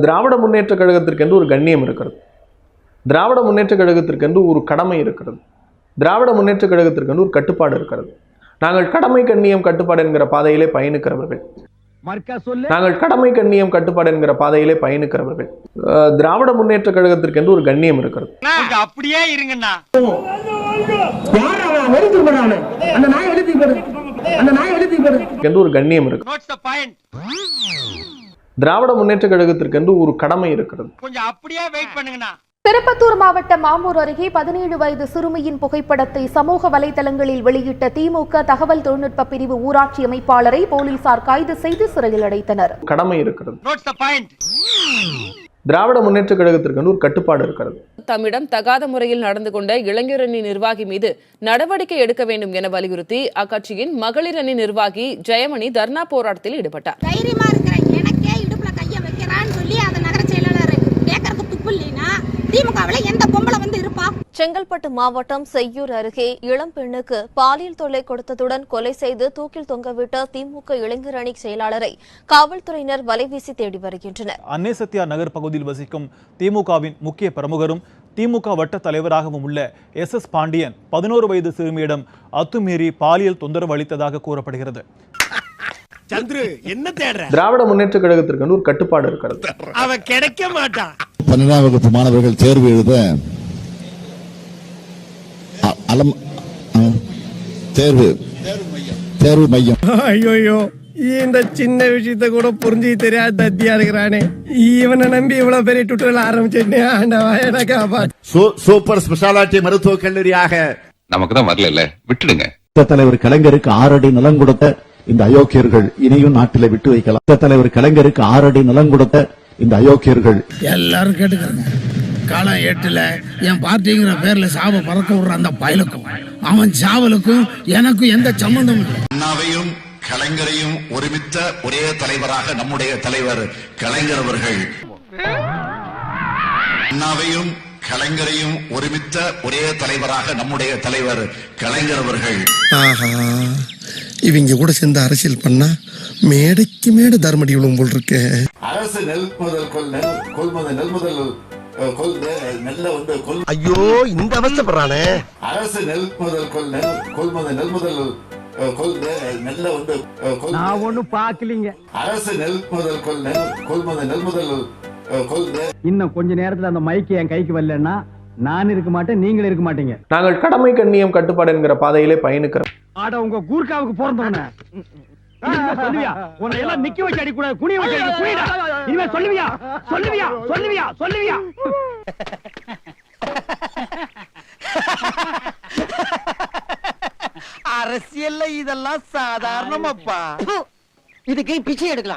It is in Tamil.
திராவிட முன்னேற்ற கழகத்திற்கென்று ஒரு கண்ணியம் இருக்கிறது. திராவிட முன்னேற்ற கழகத்திற்கென்று ஒரு கடமை இருக்கிறது. திராவிட முன்னேற்ற கழகத்திற்கென்று ஒரு கட்டுப்பாடு இருக்கிறது. நாங்கள் கடமை கண்ணியம் கட்டுப்பாடு என்கிற பாதையிலே பயணிக்கிறவர்கள். நாங்கள் கடமை கண்ணியம் கட்டுப்பாடு என்கிற பாதையிலே பயணிக்கிறவர்கள். திராவிட முன்னேற்ற கழகத்திற்கென்று ஒரு கண்ணியம் இருக்கிறது. அப்படியே இருங்கண்ணா. என்று ஒரு கண்ணியம் இருக்கு திராவிட முன்னேற்ற கழகத்திற்கென்று ஒரு கடமை இருக்கிறது. கொஞ்சம் அப்படியே வெயிட் பண்ணுங்கண்ணா. திருப்பத்தூர் மாவட்டம் மாமூர் அருகே பதினேழு வயது சிறுமியின் புகைப்படத்தை சமூக வலைதளங்களில் வெளியிட்ட திமுக தகவல் தொழில்நுட்ப பிரிவு ஊராட்சி அமைப்பாளரை போலீசார் கைது செய்து சிறையில் அடைத்தனர். கடமை இருக்கிறது. திராவிட முன்னேற்ற கழகத்திற்கென்று ஒரு கட்டுப்பாடு இருக்கிறது. தம்மிடம் தகாத முறையில் நடந்து கொண்ட இளைஞரணி நிர்வாகி மீது நடவடிக்கை எடுக்க வேண்டும் என வலியுறுத்தி அக்கட்சியின் மகளிர் அணி நிர்வாகி ஜெயமணி தர்ணா போராட்டத்தில் ஈடுபட்டார். செங்கல்பட்டு மாவட்டம் செய்யூர் அருகே இளம் பெண்ணுக்கு பாலியல் தொல்லை கொடுத்ததுடன் கொலை செய்து தூக்கில் தொங்கவிட்ட திமுக இளைஞர் அணி செயலாளரை காவல்துறையினர் வலைவீசி தேடி வருகின்றனர். அன்னை சத்யா நகர் பகுதியில் வசிக்கும் திமுகவின் முக்கிய பிரமுகரும் திமுக வட்ட தலைவராகவும் உள்ள எஸ் எஸ் பாண்டியன் பதினோரு வயது சிறுமியிடம் அத்துமீறி பாலியல் தொந்தரவு அளித்ததாக கூறப்படுகிறது. சந்துரு என்ன தேடுற? திராவிட முன்னேற்ற கழகத்திற்கென்று ஒரு கட்டுப்பாடு இருக்கிறது. அவன் கிடைக்க மாட்டான். பன்னெண்டாம் வகுப்பு மாணவர்கள் தேர்வு எழுத அலம் தேர்வு. தேர்வு மையம். ஐயோ இந்த சின்ன விஷயத்த கூட புரிஞ்சு தெரியாத தத்தியா இருக்கிறானே. இவனை நம்பி இவ்வளவு பெரிய டுட்டல் ஆரம்பிச்சிட்டு ஆண்டவா எனக்கு சூப்பர் ஸ்பெஷாலிட்டி மருத்துவக் கல்லூரியாக. நமக்கு தான் வரல விட்டுடுங்க. தலைவர் கலைஞருக்கு ஆறடி நிலம் கொடுத்த இந்த அயோக்கியர்கள் இனியும் நாட்டில விட்டு வைக்கலாம். தலைவர் கலைஞருக்கு ஆறடி நிலம் கொடுத்த இந்த அயோக்கியர்கள். எல்லாரும் கேட்டுக்கிறாங்க. காலம் எட்டுல என் பார்ட்டிங்கிற பேர்ல சாவ பறக்க விடுற அந்த பயலுக்கும் அவன் சாவலுக்கும் எனக்கும் எந்த சம்பந்தமும் இல்லை. அண்ணாவையும் கலைஞரையும் ஒருமித்த ஒரே தலைவராக நம்முடைய தலைவர் கலைஞர் அவர்கள். அண்ணாவையும் கலைஞரையும் ஒருமித்த ஒரே தலைவராக நம்முடைய தலைவர் கலைஞர் அவர்கள். ஆஹா இவங்க கூட சேர்ந்து அரசியல் பண்ணா மேடைக்கு மேடை தர்மடி விழும் போல் இருக்கு. அரசு நெல் முதல் கொள் நெல் கொள்முதல் நெல் முதல் நெல்லை வந்து கொள் ஐயோ இந்த அவசப்படுறானே அரசு நெல் முதல் கொள் நெல் கொள்முதல் நெல் முதல் நெல்லை வந்து நான் ஒண்ணும் பாக்கலீங்க அரசு நெல் முதல் கொள் நெல் கொள்முதல் நெல் முதல் அஹ், கொள் நெ- இன்னும் கொஞ்ச நேரத்துல அந்த மைக்கு என் கைக்கு வரலன்னா நான் இருக்க மாட்டேன் நீங்களும் இருக்க மாட்டீங்க. நாங்கள் கடமை கண்ணியம் கட்டுப்பாடு என்கிற பாதையிலே பயணிக்கிறோம். ஆட உங்க கூர்க்காவுக்கு பிறந்தவன. சொல்லுவியா? உன்னை எல்லாம் நிக்க வச்சு அடி கூடாது குனிய வச்சு அடி குனிடா. இனிமே சொல்லுவியா? சொல்லுவியா? சொல்லுவியா? சொல்லுவியா? அரசியல்ல இதெல்லாம் சாதாரணமாப்பா. இதுக்கு பிச்சை எடுக்கலாம்.